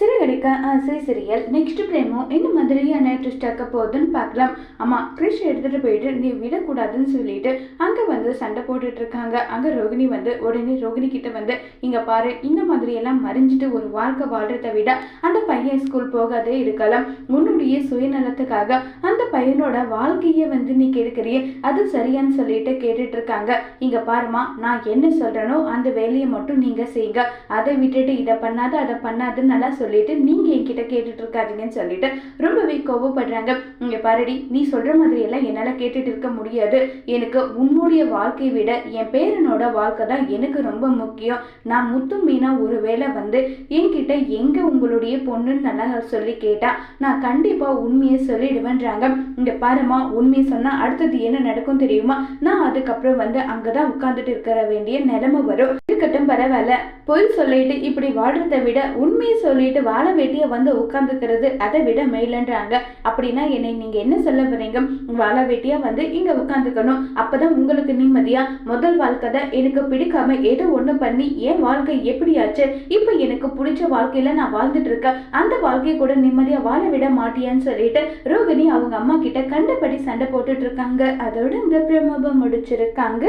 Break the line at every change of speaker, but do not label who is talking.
சிறுகடிக்க ஆசை serial next பிரேமோ என்ன மாதிரியான ட்விஸ்ட் ஆக்க போகுதுன்னு பார்க்கலாம். அம்மா கிரிஷ் எடுத்துகிட்டு போயிட்டு நீ விடக்கூடாதுன்னு சொல்லிட்டு அங்கே வந்து சண்டை போட்டுட்டு இருக்காங்க. அங்கே ரோகிணி வந்து உடனே ரோகிணி கிட்ட வந்து இங்கே பாரு இந்த மாதிரி எல்லாம் மறைஞ்சிட்டு ஒரு வாழ்க்கை வாழ்றதை விட அந்த பையன் ஸ்கூல் போகாதே இருக்கலாம். உன்னுடைய சுயநலத்துக்காக அந்த பையனோட வாழ்க்கையை வந்து நீ கெடுக்கிறிய. அது சரியான்னு சொல்லிட்டு கேட்டுட்டு இருக்காங்க. இங்கே பாருமா நான் என்ன சொல்கிறேனோ அந்த வேலையை மட்டும் நீங்கள் செய்யுங்க அதை விட்டுட்டு இதை பண்ணாத அதை பண்ணாதுன்னு நல்லா சொல்லிட்டு நீங்க என்கிட்ட கேட்டுட்டு இருக்காதீங்கன்னு சொல்லிட்டு ரொம்பவே கோபப்படுறாங்க. இங்க பாருடி நீ சொல்ற மாதிரி எல்லாம் என்னால கேட்டுட்டு இருக்க முடியாது. எனக்கு உன்னுடைய வாழ்க்கையை விட என் பேரனோட வாழ்க்கை தான் எனக்கு ரொம்ப முக்கியம். நான் முத்து மீனா ஒருவேளை வந்து என்கிட்ட எங்க உங்களுடைய பொண்ணுன்னு நல்லா சொல்லி கேட்டா நான் கண்டிப்பா உண்மையை சொல்லிடுவேன்றாங்க. இங்க பாருமா உண்மையை சொன்னா அடுத்தது என்ன நடக்கும் தெரியுமா? நான் அதுக்கப்புறம் வந்து அங்கதான் உட்கார்ந்துட்டு இருக்கிற வேண்டிய நிலைமை வரும். இருக்கட்டும் பரவாயில்ல. பொய் சொல்லிட்டு இப்படி வாழ்றதை விட உண்மையை சொல்லிட்டு வாழ வேண்டிய வந்து உட்காந்துக்கிறது அதை விட மேலன்றாங்க. அப்படின்னா என்னை நீங்க என்ன சொல்ல போறீங்க வாழ வேட்டியா வந்து இங்க உட்காந்துக்கணும் அப்பதான் உங்களுக்கு நிம்மதியா? முதல் வாழ்க்கை தான் எனக்கு பிடிக்காம ஏதோ ஒண்ணு பண்ணி என் வாழ்க்கை எப்படியாச்சு? இப்ப எனக்கு பிடிச்ச வாழ்க்கையில நான் வாழ்ந்துட்டு இருக்கேன் அந்த வாழ்க்கையை கூட நிம்மதியா வாழ விட மாட்டியான்னு சொல்லிட்டு ரோகிணி அவங்க அம்மா கிட்ட கண்டபடி சண்டை போட்டுட்டு இருக்காங்க அதோட இந்த பிரமோபம் முடிச்சிருக்காங்க.